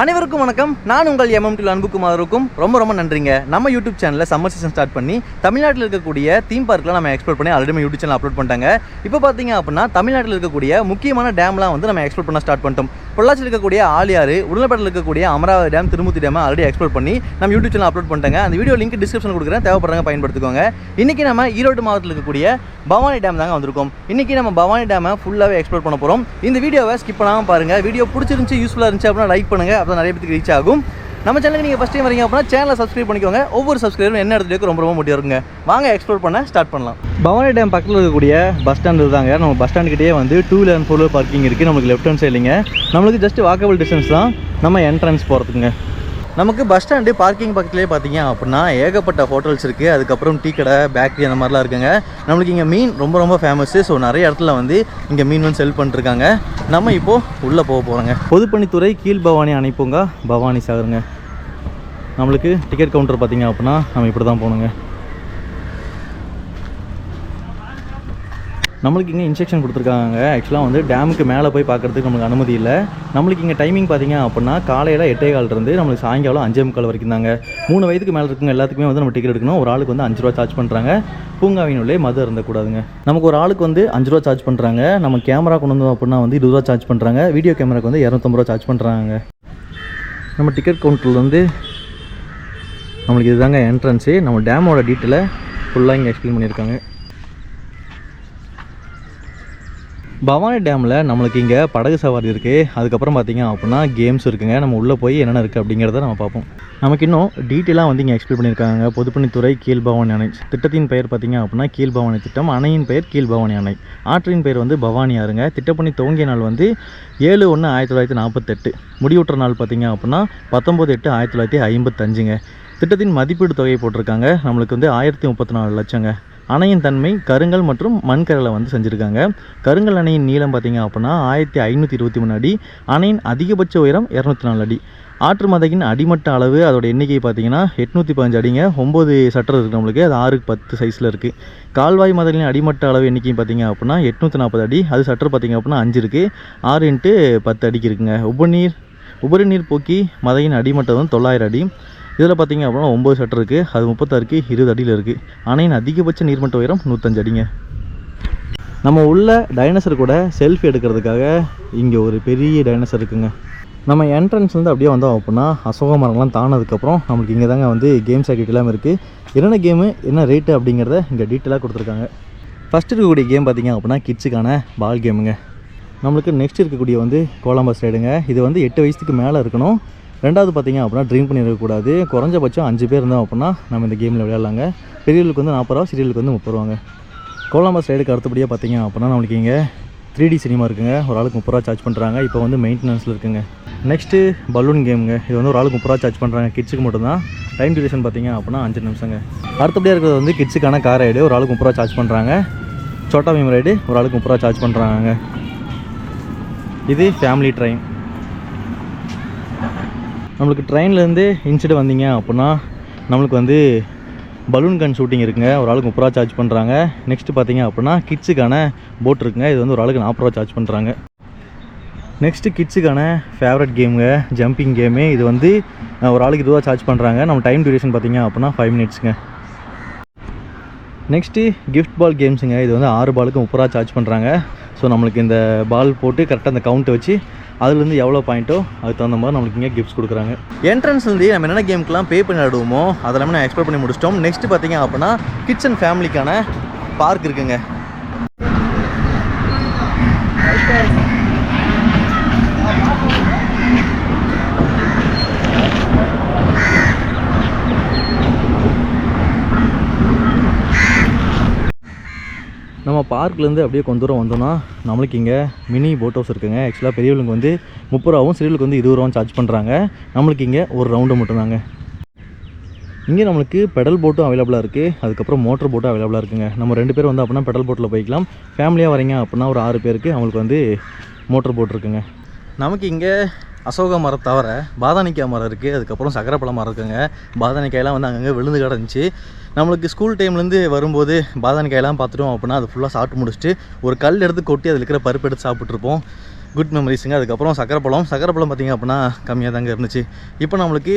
அனைவருக்கும் வணக்கம். நான் உங்கள் எம்எம்டி அன்புக்குமாருக்கும் ரொம்ப ரொம்ப நன்றிங்க. நம்ம யூடியூப் சேனலில் சம்மர் சீசன் ஸ்டார்ட் பண்ணி தமிழ்நாட்டில் இருக்கக்கூடிய தீம் பார்க்கில் நம்ம எக்ஸ்ப்ளோர் பண்ணி ஆல்ரெடி யூடியூப் சேனல் அப்லோட் பண்ணிட்டாங்க. இப்போ பார்த்தீங்க அப்படின்னா தமிழ்நாட்டில் இருக்கக்கூடிய முக்கியமான டேம்லாம் வந்து நம்ம எக்ஸ்ப்ளோர் பண்ண ஸ்டார்ட் பண்ணிட்டோம். பொள்ளாச்சியில் இருக்கக்கூடிய ஆலியாறு உடலப்பட்டில் இருக்கக்கூடிய Amaravathi dam Thirumoorthy dam already explore பண்ணி நம்ம யூடியூப் சேனல் அப்லோட் பண்ணிட்டேங்க. அந்த வீடியோ லிங்க் டிஸ்கிரிப்ஷன் கொடுக்குறேன். தேவைப்படுறாங்க பயன்படுத்திக்கோங்க. இன்றைக்கி நம்ம ஈரோடு மாவட்டத்தில் இருக்கக்கூடிய பவானி டேம் தாங்க வந்திருக்கோம். இன்றைக்கி நம்ம பவானி டேமை ஃபுல்லாகவே எக்ஸ்ப்ளோர் பண்ண போகிறோம் இந்த வீடியோவை ஸ்கிப் பண்ணாமல் பாருங்கள் வீடியோ பிடிச்சிருந்துச்சி யூஸ்ஃபுல்லாக இருந்துச்சு அப்படின்னா லைக் பண்ணுங்கள் அப்போ நிறைய பேருக்கு ரீச் ஆகும். நம்ம சேனலுக்கு நீங்கள் ஃபஸ்ட் டைம் வரீங்க அப்படின்னா சேனலை சப்ஸ்கிரைப் பண்ணிக்கோங்க. ஒவ்வொரு சப்ஸ்கிரைபரும் என்ன இடத்துலையும் ரொம்ப ரொம்ப முடியும் இருக்குங்க வாங்க எக்ஸ்ப்ளோர் பண்ண ஸ்டார்ட் பண்ணலாம். பவானி டேம் பக்கத்தில் இருக்கக்கூடிய பஸ் ஸ்டாண்டு தாங்க நம்ம பஸ் ஸ்டாண்டுக்கிட்டே வந்து two wheeler and four wheeler parking இருக்குது நமக்கு லெஃப்ட் ஹேண்ட் சைட்லிங்க நம்மளுக்கு ஜஸ்ட் வாக்கபிள் டிஸ்டன்ஸ் தான் நம்ம என்ட்ரன்ஸ் போகிறதுக்குங்க நமக்கு பஸ் ஸ்டாண்டு பார்க்கிங் பக்கத்துலேயே பார்த்தீங்க அப்படின்னா ஏகப்பட்ட ஹோட்டல்ஸ் இருக்குது அதுக்கப்புறம் டீ கடை பேக்கரி அந்த மாதிரிலாம் இருக்குங்க. நம்மளுக்கு இங்கே மீன் ரொம்ப ரொம்ப ஃபேமஸ்ஸு ஸோ நிறைய இடத்துல வந்து இங்கே மீன் வந்து செல் பண்ணிருக்காங்க நம்ம இப்போது உள்ளே போக போகிறோங்க பொதுப்பணித்துறை கீழ் பவானி அணைப்புங்க. பவானி சாகருங்க. நம்மளுக்கு டிக்கெட் கவுண்டர் பார்த்தீங்க அப்படின்னா நம்ம இப்படி தான் போகணுங்க. நம்மளுக்கு இங்கே இன்ஸ்ட்ரக்ஷன் கொடுத்துருக்காங்க. ஆக்சுவலாக வந்து டேமுக்கு மேலே போய் பார்க்குறதுக்கு நம்மளுக்கு அனுமதி இல்லை. நம்மளுக்கு இங்கே டைமிங் பார்த்தீங்க அப்படின்னா காலையில் எட்டே கால் இருந்து நம்மளுக்கு சாயங்காலம் அஞ்சே முக்கால் வரைக்கும் தாங்க. மூணு வயதுக்கு மேலே இருக்குங்க எல்லாத்துக்குமே வந்து நம்ம டிக்கெட் எடுக்கணும். ஒரு ஆளுக்கு வந்து அஞ்சு ரூபா சார்ஜ் பண்ணுறாங்க பூங்காவின் உள்ளே மது இருந்தக்கூடாதுங்க நமக்கு ஒரு ஆளுக்கு வந்து அஞ்சு ரூபா சார்ஜ் பண்ணுறாங்க நம்ம கேமரா கொண்டு வந்தோம் அப்படின்னா வந்து இருபது ரூபா சார்ஜ் பண்ணுறாங்க வீடியோ கேமராக்கு வந்து இரநூத்தம்பது ரூபா சார்ஜ் பண்ணுறாங்க நம்ம டிக்கெட் கவுண்டரில் வந்து நம்மளுக்கு இதுதாங்க என்ட்ரன்ஸு நம்ம டேமோட டீட்டெயிலை ஃபுல்லாக இங்கே எக்ஸ்பிளைன் பண்ணியிருக்காங்க. பவானி டேமில் நம்மளுக்கு இங்கே படகு சவாரி இருக்குது அதுக்கப்புறம் பார்த்திங்க அப்படின்னா கேம்ஸ் இருக்குங்க. நம்ம உள்ளே போய் என்னென்ன இருக்குது அப்படிங்கிறத நம்ம பார்ப்போம். நமக்கு இன்னும் டீட்டெயிலாக வந்து இங்கே எக்ஸ்பிளைன் பண்ணியிருக்காங்க. பொதுப்பணித்துறை கீழ்பவானி அணை. திட்டத்தின் பெயர் பார்த்தீங்க அப்படின்னா கீழ்பவானி திட்டம். அணையின் பெயர் கீழ்பவானி அணை. ஆற்றின் பெயர் வந்து பவானி ஆறுங்க. திட்டப்பணி துவங்கிய நாள் வந்து ஏழு ஒன்று ஆயிரத்தி தொள்ளாயிரத்தி நாற்பத்தெட்டு முடிவுற்ற நாள் பார்த்தீங்க அப்படின்னா பத்தொம்போது எட்டு ஆயிரத்தி தொள்ளாயிரத்தி ஐம்பத்தஞ்சுங்க. திட்டத்தின் மதிப்பீடு தொகையை போட்டிருக்காங்க. நம்மளுக்கு வந்து ஆயிரத்தி முப்பத்தி நாலு லட்சங்க. அணையின் தன்மை கருங்கல் மற்றும் மண்கரலை வந்து செஞ்சுருக்காங்க. கருங்கல் அணையின் நீளம் பார்த்தீங்க அப்படின்னா ஆயிரத்தி ஐநூற்றி இருபத்தி மூணு அடி. அணையின் அதிகபட்ச உயரம் இரநூத்தி நாலு அடி. ஆற்று மதகின் அடிமட்ட அளவு அதோட எண்ணிக்கை பார்த்தீங்கன்னா எட்நூற்றி பதினஞ்சு அடிங்க. ஒம்பது சட்டர் இருக்குது நம்மளுக்கு. அது ஆறுக்கு பத்து சைஸில் இருக்குது கால்வாய் மதகின் அடிமட்ட அளவு எண்ணிக்கை பார்த்தீங்க அப்படின்னா எட்நூற்றி நாற்பது அடி. அது சட்டர் பார்த்திங்க அப்படின்னா அஞ்சு இருக்குது ஆறு இன்ட்டு பத்து அடிக்கு இருக்குங்க. உபநீர் உபரி நீர் போக்கி மதையின் அடிமட்டம் வந்து தொள்ளாயிரம் அடி. இதில் பார்த்தீங்க அப்படின்னா ஒம்பது ஷட்டர் இருக்குது அது முப்பத்தாறுக்கு இருபது அடியில் இருக்குது அணையின் அதிகபட்ச நீர்மட்ட உயரம் நூற்றஞ்சு அடிங்க. நம்ம உள்ள டைனோசர் கூட செல்ஃபி எடுக்கிறதுக்காக இங்கே ஒரு பெரிய டைனோசர் இருக்குங்க. நம்ம என்ட்ரன்ஸ்லேருந்து வந்து அப்படியே வந்தோம் அப்படின்னா அசோக மரங்கள்லாம் தானதுக்கப்புறம் நம்மளுக்கு இங்கே தாங்க வந்து கேம்ஸ் ஆக்டிவிட்டி எல்லாமே இருக்குது என்னென்ன கேமு என்ன ரேட்டு அப்படிங்கிறத இங்கே டீட்டெயிலாக கொடுத்துருக்காங்க. ஃபஸ்ட்டு இருக்கக்கூடிய கேம் பார்த்தீங்க அப்படின்னா கிட்ஸுக்கான பால் கேமுங்க நம்மளுக்கு நெக்ஸ்ட் இருக்கக்கூடிய வந்து கோலம்பஸ் ரைடுங்க இது வந்து எட்டு வயசுக்கு மேலே இருக்கணும். ரெண்டாவது பார்த்தீங்க அப்படின்னா ட்ரீம் பண்ணிடக்கூடாது குறைஞ்சபட்சம் அஞ்சு பேர் இருந்தோம் அப்படின்னா நம்ம இந்த கேமில் விளையாடலாங்க. பெரியவர்களுக்கு வந்து நாற்பது ரூபா சிறியர்களுக்கு வந்து முப்பது ரூபாங்க. கோலாம்பஸ் ரைடுக்கு அடுத்தபடியாக பார்த்தீங்க அப்படின்னா நம்மளுக்கு இங்கே த்ரீ டி சினிமா இருக்குங்க. ஒரு ஆளுக்கு முப்பது ரூபா சார்ஜ் பண்ணுறாங்க இப்போ வந்து மெயின்டெனன்ஸில் இருக்குங்க. நெக்ஸ்ட்டு பலூன் கேமுங்க இது வந்து ஒரு ஆளுக்கு முப்பது ரூபா சார்ஜ் பண்ணுறாங்க கிட்ஸுக்கு மட்டும்தான். டைம் டியூரேஷன் பார்த்திங்க அப்படின்னா அஞ்சு நிமிஷங்க. அடுத்தபடியாக இருக்கிறது வந்து கிட்ஸுக்கான கார் ரைடு ஒரு ஆளுக்கு முப்பது ரூபா சார்ஜ் பண்ணுறாங்க சோட்டா மீம் ரைடு ஒரு ஆளுக்கு முப்பது ரூபா சார்ஜ் பண்ணுறாங்க இது ஃபேமிலி ட்ரெயின் நம்மளுக்கு ட்ரெயின்லேருந்து இன்சிட்டு வந்தீங்க அப்படின்னா நம்மளுக்கு வந்து பலூன் கன் ஷூட்டிங் இருக்குங்க. ஒரு ஆளுக்கு முப்பது ரூபா சார்ஜ் பண்ணுறாங்க நெக்ஸ்ட்டு பார்த்தீங்க அப்படின்னா கிட்ஸுக்கான போட் இருக்குங்க. இது வந்து ஒரு ஆளுக்கு நாற்பது ரூபா சார்ஜ் பண்ணுறாங்க நெக்ஸ்ட்டு கிட்ஸுக்கான ஃபேவரட் கேமுங்க ஜம்பிங் கேமு இது வந்து ஒரு ஆளுக்கு இருபது ரூபா சார்ஜ் பண்ணுறாங்க நம்ம டைம் டியூரேஷன் பார்த்தீங்க அப்படின்னா ஃபைவ் மினிட்ஸுங்க நெக்ஸ்ட்டு கிஃப்ட் பால் கேம்ஸுங்க இது வந்து ஆறு பாலுக்கு முப்பது ரூபா சார்ஜ் பண்ணுறாங்க ஸோ நம்மளுக்கு இந்த பால் போட்டு கரெக்டாக அந்த கவுண்ட்டை வச்சு அதுலேருந்து எவ்வளோ பாயிண்ட்டோ அதுக்கு தகுந்த மாதிரி நம்மளுக்கு இங்கே கிஃப்ட்ஸ் கொடுக்குறாங்க. என்ட்ரன்ஸ்லேருந்து நம்ம என்னென்ன கேமுக்குலாம் பே பண்ணி ஆடுவோமோ அதெல்லாமே நான் எக்ஸ்ப்ளோர் பண்ணி முடிச்சிட்டோம். நெக்ஸ்ட்டு பார்த்தீங்க அப்படின்னா கிச்சன் ஃபேமிலிக்கான பார்க் இருக்குங்க. நம்ம பார்க்லேருந்து அப்படியே கொஞ்ச தூரம் வந்தோம்னா நம்மளுக்கு இங்கே மினி போட் ஹவுஸ் இருக்குங்க. ஆக்சுவலாக பெரியவங்களுக்கு வந்து முப்பது ரூபாவும் சிறியவங்களுக்கு வந்து இருபது ரூபாவும் சார்ஜ் பண்ணுறாங்க நம்மளுக்கு இங்கே ஒரு ரவுண்டு மட்டும்தாங்க. இங்கே நம்மளுக்கு பெடல் போட்டும் அவைலபிளாக இருக்குது அதுக்கப்புறம் மோட்டர் போட்டும் அவைலபிளாக இருக்குங்க. நம்ம ரெண்டு பேர் வந்து அப்படின்னா பெடல் போட்டில் போய்க்கலாம். ஃபேமிலியாக வரீங்க அப்படின்னா ஒரு ஆறு பேருக்கு அவங்களுக்கு வந்து மோட்டர் போட் இருக்குங்க. நமக்கு இங்கே அசோக மரம் தவிர பாதானிக்காய் மரம் இருக்குது அதுக்கப்புறம் சக்கரைப்பழ மரம் இருக்குங்க. பாதானிக்காயெல்லாம் வந்து அங்கங்கே விழுந்து கிடந்துச்சு. நம்மளுக்கு ஸ்கூல் டைம்லேருந்து வரும்போது பாதானிக்காயெல்லாம் பார்த்துட்டோம் அப்படின்னா அது ஃபுல்லாக சாப்பிட்டு முடிச்சுட்டு ஒரு கல் எடுத்து கொட்டி அதில் இருக்கிற பருப்பு எடுத்து சாப்பிட்ருப்போம் குட் மெமரிஸுங்க அதுக்கப்புறம் சக்கரைப்பழம். சக்கரைப்பழம் பார்த்திங்க அப்படின்னா கம்மியாக தாங்க இருந்துச்சு. இப்போ நம்மளுக்கு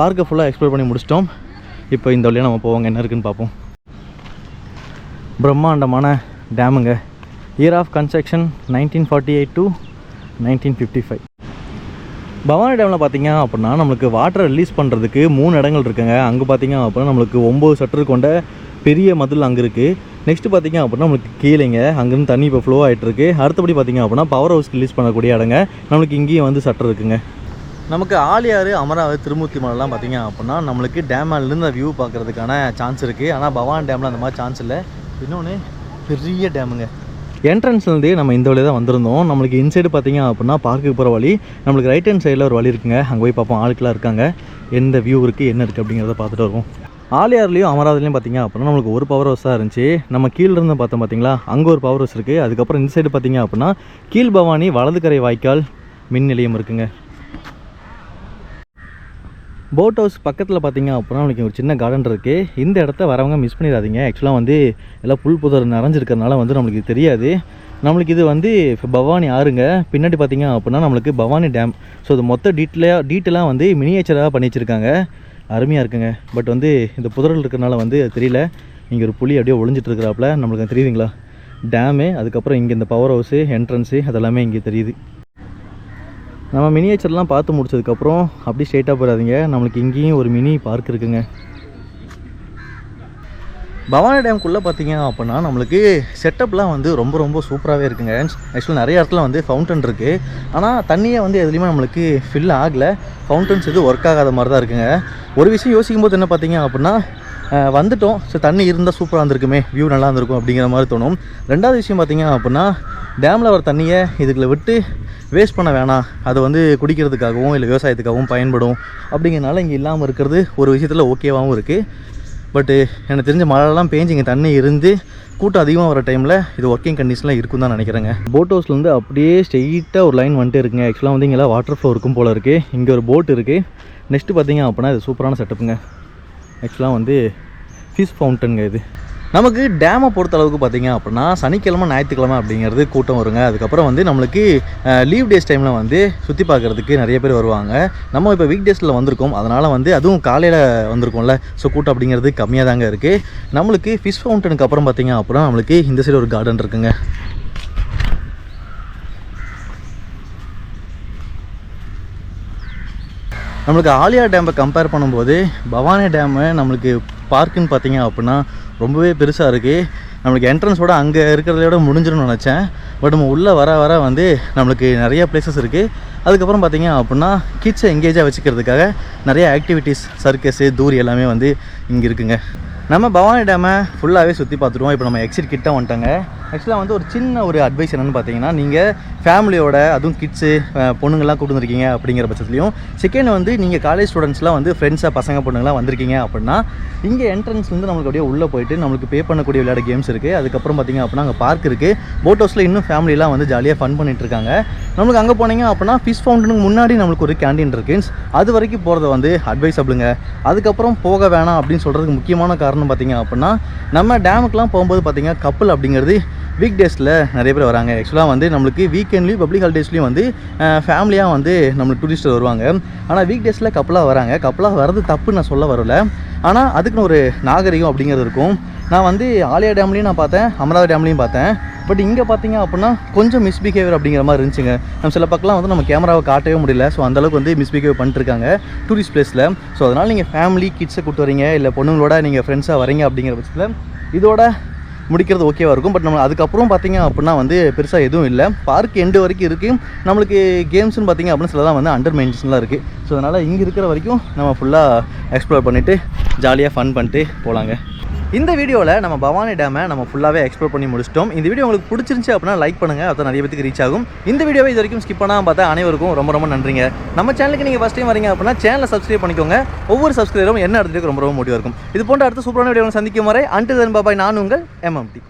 பார்க்கை ஃபுல்லாக எக்ஸ்ப்ளோர் பண்ணி முடிச்சிட்டோம். இப்போ இந்த வழியாக நம்ம போவாங்க என்ன இருக்குன்னு பார்ப்போம். பிரம்மாண்டமான டேமுங்க year of construction nineteen forty eight to nineteen fifty five Bhavani டேமில் பார்த்தீங்க அப்படின்னா நம்மளுக்கு வாட்டர் ரிலீஸ் பண்ணுறதுக்கு மூணு இடங்கள் இருக்குங்க. அங்கே பார்த்தீங்க அப்படின்னா நம்மளுக்கு ஒம்பது சட்டர் கொண்ட பெரிய மதில் அங்கே இருக்குது நெக்ஸ்ட்டு பார்த்தீங்க அப்படின்னா நம்மளுக்கு கீழேங்க அங்கேருந்து தண்ணி இப்போ ஃப்ளோ ஆகிட்டுருக்கு அடுத்தபடி பார்த்தீங்க அப்படின்னா பவர் ஹவுஸ் ரிலீஸ் பண்ணக்கூடிய இடங்க. நம்மளுக்கு இங்கேயும் வந்து சட்டர் இருக்குங்க. நமக்கு ஆலியாறு அமராவதி திருமூர்த்தி மலைலாம் பார்த்தீங்க அப்படின்னா நம்மளுக்கு டேமிலிருந்து வியூ பார்க்குறதுக்கான சான்ஸ் இருக்குது ஆனால் பவானி டேமில் அந்த மாதிரி சான்ஸ் இல்லை. இன்னொன்று பெரிய டேமுங்க என்ட்ரன்ஸ்லேருந்து நம்ம இந்த வழியாக தான் வந்திருந்தோம். நம்மளுக்கு இன்சைடு பார்த்தீங்க அப்படின்னா பார்க்குக்கு போகிற வழி. நம்மளுக்கு ரைட் ஹேண்ட் சைடில் ஒரு வழி இருக்குங்க. அங்கே போய் பார்ப்போம். ஆளுக்கெல்லாம் இருக்காங்க. எந்த வியூ இருக்குது என்ன இருக்குது அப்படிங்கிறத பார்த்துட்டு வருவோம். ஆலியார்லேயும் அமராவதிலையும் பார்த்தீங்க அப்படின்னா நம்மளுக்கு ஒரு பவர் ஹவுஸ் தான் இருந்துச்சு. நம்ம கீழ இருந்து பார்த்தோம் பார்த்தீங்களா? அங்கே ஒரு பவர் ஹவுஸ் இருக்குது அதுக்கப்புறம் இந்த சைடு பார்த்தீங்க அப்படின்னா கீழ் பவானி வலதுக்கரை வாய்க்கால் மின் நிலையம் இருக்குங்க. போட் ஹவுஸ் பக்கத்தில் பார்த்தீங்க அப்படின்னா நம்மளுக்கு ஒரு சின்ன கார்டன் இருக்குது இந்த இடத்த வரவங்க மிஸ் பண்ணிடாதீங்க. ஆக்சுவலாக வந்து எல்லாம் புல் புதர் நிறைஞ்சிருக்கறனால வந்து நம்மளுக்கு இது தெரியாது. நம்மளுக்கு இது வந்து இப்போ பவானி ஆறுங்க. பின்னாடி பார்த்தீங்க அப்படின்னா நம்மளுக்கு பவானி டேம் ஸோ இது மொத்த டீட்டெயிலாக டீட்டெயிலாக வந்து மினியேச்சராக பண்ணி வச்சுருக்காங்க. அருமையாக இருக்குங்க. பட் வந்து இந்த புதர்கள் இருக்கிறனால வந்து தெரியல. இங்கே ஒரு புளி அப்படியே ஒளிஞ்சிட்டு இருக்கிறாப்புல. நம்மளுக்கு அது தெரியுதுங்களா டேமு அதுக்கப்புறம் இங்கே இந்த பவர் ஹவுஸு என்ட்ரன்ஸு அதெல்லாமே இங்கே தெரியுது. நம்ம மினியேச்சர்லாம் பார்த்து முடிச்சதுக்கப்புறம் அப்படியே ஸ்ட்ரெயிட்டாக போயிடாதீங்க. நம்மளுக்கு இங்கேயும் ஒரு மினி பார்க் இருக்குங்க. பவானி டேம்குள்ளே பார்த்தீங்க அப்படின்னா நம்மளுக்கு செட்டப்லாம் வந்து ரொம்ப ரொம்ப சூப்பராகவே இருக்குங்க. ஆக்சுவலாக நிறைய இடத்துல வந்து ஃபவுண்டன் இருக்குது ஆனால் தண்ணியே வந்து எதுலேயுமே நம்மளுக்கு ஃபில் ஆகலை. ஃபவுண்டன்ஸ் எதுவும் ஒர்க் ஆகாத மாதிரி தான் இருக்குங்க. ஒரு விஷயம் யோசிக்கும் போது என்ன பார்த்தீங்க அப்படின்னா வந்துட்டோம். ஸோ தண்ணி இருந்தால் சூப்பராக இருந்திருக்குமே. வியூ நல்லா இருந்திருக்கும் அப்படிங்கிற மாதிரி தோணும். ரெண்டாவது விஷயம் பார்த்திங்க அப்படின்னா டேமில் வர தண்ணியை இதுக்குள்ள விட்டு வேஸ்ட் பண்ண வேணாம். அது வந்து குடிக்கிறதுக்காகவும் இல்லை விவசாயத்துக்காகவும் பயன்படும். அப்படிங்கிறனால இங்கே இல்லாமல் இருக்கிறது ஒரு விஷயத்தில் ஓகேவாகவும் இருக்குது பட்டு எனக்கு தெரிஞ்ச மழைலாம் பேஞ்சு இங்கே தண்ணி இருந்து கூட்டம் அதிகமாக வர டைமில் இது ஒர்க்கிங் கண்டிஷனில் இருக்கும் தான் நினைக்கிறேங்க. போட் ஹவுஸ்லேருந்து அப்படியே ஸ்ட்ரெயிட்டாக ஒரு லைன் வந்துட்டு இருக்குங்க. ஆக்சுவலாக வந்து இங்கெல்லாம் வாட்டர் ஃப்ளோ இருக்கும் போல் இருக்குது இங்கே ஒரு போட் இருக்குது நெக்ஸ்ட்டு பார்த்தீங்க அப்படின்னா இது சூப்பரான செட்டப்புங்க ஆக்சுவலாக வந்து ஃபிஷ் ஃபவுண்டனுங்க இது. நமக்கு டேமை பொறுத்த அளவுக்கு பார்த்தீங்க அப்படின்னா சனிக்கிழமை ஞாயிற்றுக்கிழமை அப்படிங்கிறது கூட்டம் வருங்க. அதுக்கப்புறம் வந்து நம்மளுக்கு லீவ் டேஸ் டைமில் வந்து சுற்றி பார்க்குறதுக்கு நிறைய பேர் வருவாங்க. நம்ம இப்போ வீக் டேஸில் வந்திருக்கோம். அதனால் வந்து அதுவும் காலையில் வந்திருக்கோம்ல. ஸோ கூட்டம் அப்படிங்கிறது கம்மியாக தாங்க இருக்குது நம்மளுக்கு ஃபிஷ் ஃபவுண்டனுக்கு அப்புறம் பார்த்திங்க அப்புறம் நம்மளுக்கு இந்த சைடு ஒரு கார்டன் இருக்குங்க. நம்மளுக்கு ஆலியா டேமை கம்பேர் பண்ணும்போது பவானி டேமு நம்மளுக்கு பார்க்குன்னு பார்த்தீங்க அப்படின்னா ரொம்பவே பெருசாக இருக்குது நம்மளுக்கு என்ட்ரன்ஸோட அங்கே இருக்கிறதோட முடிஞ்சிடும்னு நினச்சேன். பட் நம்ம உள்ளே வர வர வந்து நம்மளுக்கு நிறைய பிளேசஸ் இருக்குது அதுக்கப்புறம் பார்த்தீங்க அப்படின்னா கிட்ஸை எங்கேஜாக வச்சுக்கிறதுக்காக நிறைய ஆக்டிவிட்டீஸ் சர்க்கஸு தூரி எல்லாமே வந்து இங்கே இருக்குங்க. நம்ம பவானி டேமை ஃபுல்லாகவே சுற்றி பார்த்துருவோம். இப்போ நம்ம எக்ஸிட் கிட்ட வந்துட்டாங்க. ஆக்சுவலாக வந்து ஒரு சின்ன ஒரு அட்வைஸ் என்னென்னு பார்த்தீங்கன்னா நீங்கள் ஃபேமிலியோட அதுவும் கிட்ஸு பொண்ணுங்கள்லாம் கூட்டு வந்திருக்கீங்க அப்படிங்கிற பட்சத்துலையும் செகண்ட் வந்து நீங்கள் காலேஜ் ஸ்டூடெண்ட்ஸ்லாம் வந்து ஃப்ரெண்ட்ஸாக பசங்க பொண்ணுங்களாம் வந்திருக்கீங்க அப்படின்னா இங்கே என்ட்ரன்ஸ்லேருந்து நம்மளுக்கு அப்படியே உள்ளே போயிட்டு நம்மளுக்கு பே பண்ணக்கூடிய விளையாட கேம்ஸ் இருக்குது அதுக்கப்புறம் பார்த்தீங்க அப்படின்னா அங்கே பார்க் இருக்குது போட் ஹவுஸில் இன்னும் ஃபேமிலிலாம் வந்து ஜாலியாக ஃபன் பண்ணிட்டு இருக்காங்க. நம்மளுக்கு அங்கே போனீங்க அப்படின்னா ஃபிஷ் ஃபவுண்டனுக்கு முன்னாடி நம்மளுக்கு ஒரு கேண்டீன் இருக்குது அது வரைக்கும் போகிறது வந்து அட்வைஸ் அப்படிங்க அதுக்கப்புறம் போக வேணாம் அப்படின்னு சொல்கிறதுக்கு முக்கியமான காரணம் பார்த்திங்க அப்படின்னா நம்ம டேமுக்கெலாம் போகும்போது பார்த்திங்கன்னா கப்பல் அப்படிங்கிறது வீக் டேஸில் நிறைய பேர் வராங்க. ஆக்சுவலாக வந்து நம்மளுக்கு வீக்கெண்ட்லேயும் பப்ளிக் ஹாலிடேஸ்லேயும் வந்து ஃபேமிலியாக வந்து நம்மளுக்கு டூரிஸ்ட் வருவாங்க. ஆனால் வீக் டேஸில் கப்பலாக வராங்க. கப்பலாக வர்றது தப்பு நான் சொல்ல வரல. ஆனால் அதுக்குன்னு ஒரு நாகரிகம் அப்படிங்கிறது இருக்கும். நான் வந்து ஆலியா டேம்லேயும் நான் பார்த்தேன் அமராவதி டேம்லேயும் பார்த்தேன். பட் இங்கே பார்த்தீங்க அப்படின்னா கொஞ்சம் மிஸ்பிஹேவியர் அப்படிங்கிற மாதிரி இருந்துச்சுங்க. நம்ம சில பக்கம்லாம் வந்து நம்ம கேமராவை காட்டவே முடியல. ஸோ அந்தளவுக்கு வந்து மிஸ்பிஹேவ் பண்ணிட்டுருக்காங்க டூரிஸ்ட் பிளேஸில் ஸோ அதனால் நீங்கள் ஃபேமிலி கிட்ஸை கூட்டு வரீங்க இல்லை பொண்ணுங்களோட நீங்கள் ஃப்ரெண்ட்ஸாக வரீங்க அப்படிங்கிற பட்சத்தில் இதோட முடிக்கிறது ஓகேவாக இருக்கும். பட் நம்ம அதுக்கப்புறம் பார்த்தீங்க அப்படின்னா வந்து பெருசாக எதுவும் இல்லை. பார்க் எண்டு வரைக்கும் இருக்குது நம்மளுக்கு கேம்ஸ்னு பார்த்தீங்க அப்படின்னா சிலதான் வந்து அண்டர் மெயின்ஷன்லாம் இருக்குது ஸோ அதனால் இங்கே இருக்கிற வரைக்கும் நம்ம ஃபுல்லாக எக்ஸ்ப்ளோர் பண்ணிவிட்டு ஜாலியாக ஃபன் பண்ணிட்டு போகலாங்க இந்த வீடியோவில் நம்ம பவானி டேமை நம்ம ஃபுல்லாகவே எக்ஸ்ப்ளோர் பண்ணி முடிச்சிட்டோம். இந்த வீடியோ உங்களுக்கு பிடிச்சிருந்துச்சி அப்படின்னா லைக் பண்ணுங்கள் அதை நிறைய பேருக்கு ரீச் ஆகும். இந்த வீடியோவை இது வரைக்கும் ஸ்கிப் பண்ணாமல் பார்த்தா அனைவருக்கும் ரொம்ப ரொம்ப நன்றிங்க. நம்ம சேனலுக்கு நீங்கள் ஃபஸ்ட் டைம் வரீங்க அப்படின்னா சேனலை சப்ஸ்கிரைப் பண்ணிக்கோங்க. ஒவ்வொரு சப்ஸ்கிரைபரும் என்ன அடுத்ததுக்கு ரொம்ப ரொம்ப முடிவாக இருக்கும். இது போன்ற அடுத்த சூப்பரான வீடியோ சந்திக்கும் வரை அன்ட்டு தன் பாபாய் நான் உங்கள் எம்எம்டி